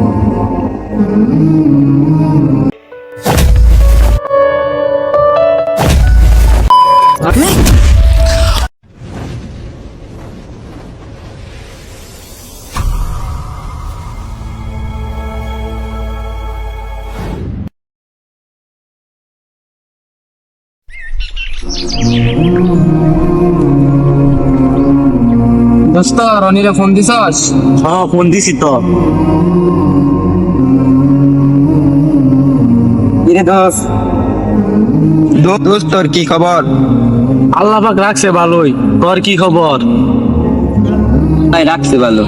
Mm-hmm. দোস্ত রনিরে phone দিছস? হ্যাঁ ফোন দিছি তো। কিরে দোস্ত? দোস্ত তোর কি খবর? আল্লাহ পাক রাখছে ভালোই। তোর কি খবর? ভাই রাখছে ভালো।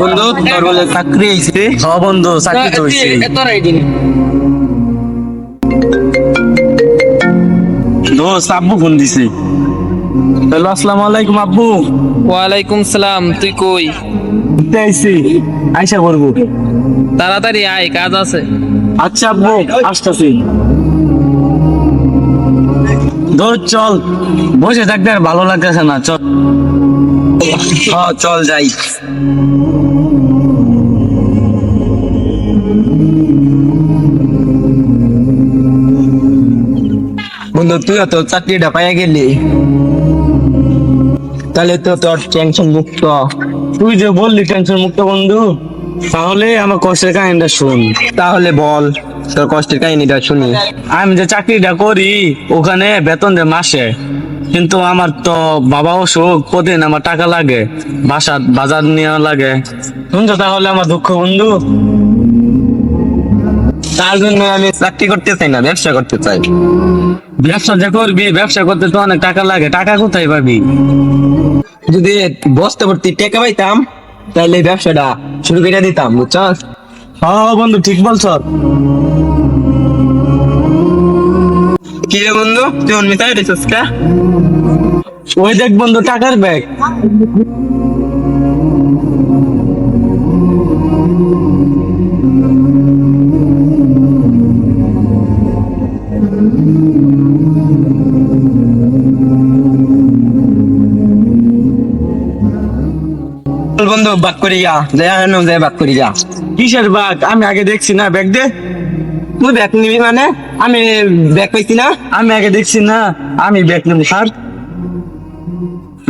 বন্ধু তোর বলে চাকরি হয়েছে হ্যাঁ বন্ধু চাকরি তো হইছে। আব্বু ফোন দিছে। হ্যালো আসসালামু আলাইকুম আব্বু। ওয়ালাইকুম সালাম তুই কই? ঘুরতে আইছি আইসা করব তাড়াতাড়ি আয় কাজ আছে। আচ্ছা আব্বু আসতেছি। দোস্ত চল। বসে থাকতে আর ভালো লাগতেছে না চল। চল যাই। বন্ধু তুই তো চাকরিটা পাইয়া গেলি। তাহলে তো তোর টেনশন মুক্ত। তুই যে বললি টেনশন মুক্ত বন্ধু তাহলে আমার কষ্টের কাহিনীটা শুন। তাহলে বল তোর কষ্টের কাহিনীটা শুনি। আমি যে চাকরিটা করি ওখানে বেতন দেয় মাসে। কিন্তু আমার তো বাবা অসুখ প্রতিদিন আমার টাকা লাগে। বাসার বাজার নেওয়া লাগে। শুনছো তাহলে আমার দুঃখ বন্ধু? তার জন্য আমি চাকরি করতে চাই না ব্যবসা করতে চাই। ব্যবসা যে করবি ব্যবসা করতে তো অনেক টাকা লাগে টাকা কোথায় পাবি? যদি বসতে ভর্তি টেকা পাইতাম তাহলে ব্যবসাটা শুরু করে দিতাম বুঝছস? হ্যাঁ বন্ধু ঠিক বলছ। কি রে বন্ধু তুই অন্য তাই রেছিস কা? ওই দেখ বন্ধু টাকার ব্যাগ বন্ধু বাক করি যা যাই হেন যাই বাক করি যা কিসের ব্যাগ আমি আগে দেখছি না ব্যাগ দে। তুই ব্যাগ নিবি মানে? আমি ব্যাগ পাইছি না? আমি আগে দেখছি না আমি ব্যাগ নেব স্যার।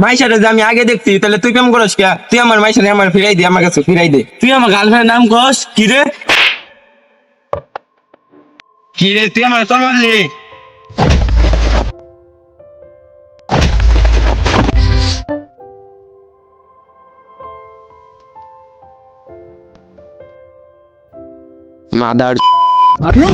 মাইশারে যে আমি আগে দেখছি তাহলে তুই কেমন করিস কে? তুই আমার মাইশারে আমার ফিরাই দে আমার কাছে ফিরাই দে। তুই আমার গার্লফ্রেন্ডের নাম কস? কি রে? কি রে তুই আমার চল মারলি মাদার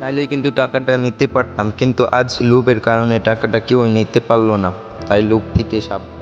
তাইলে কিন্তু টাকাটা নিতে পারতাম। কিন্তু আজ লোভের কারণে টাকাটা কেউ নিতে পারল না। তাই লোভ থেকে সাবধান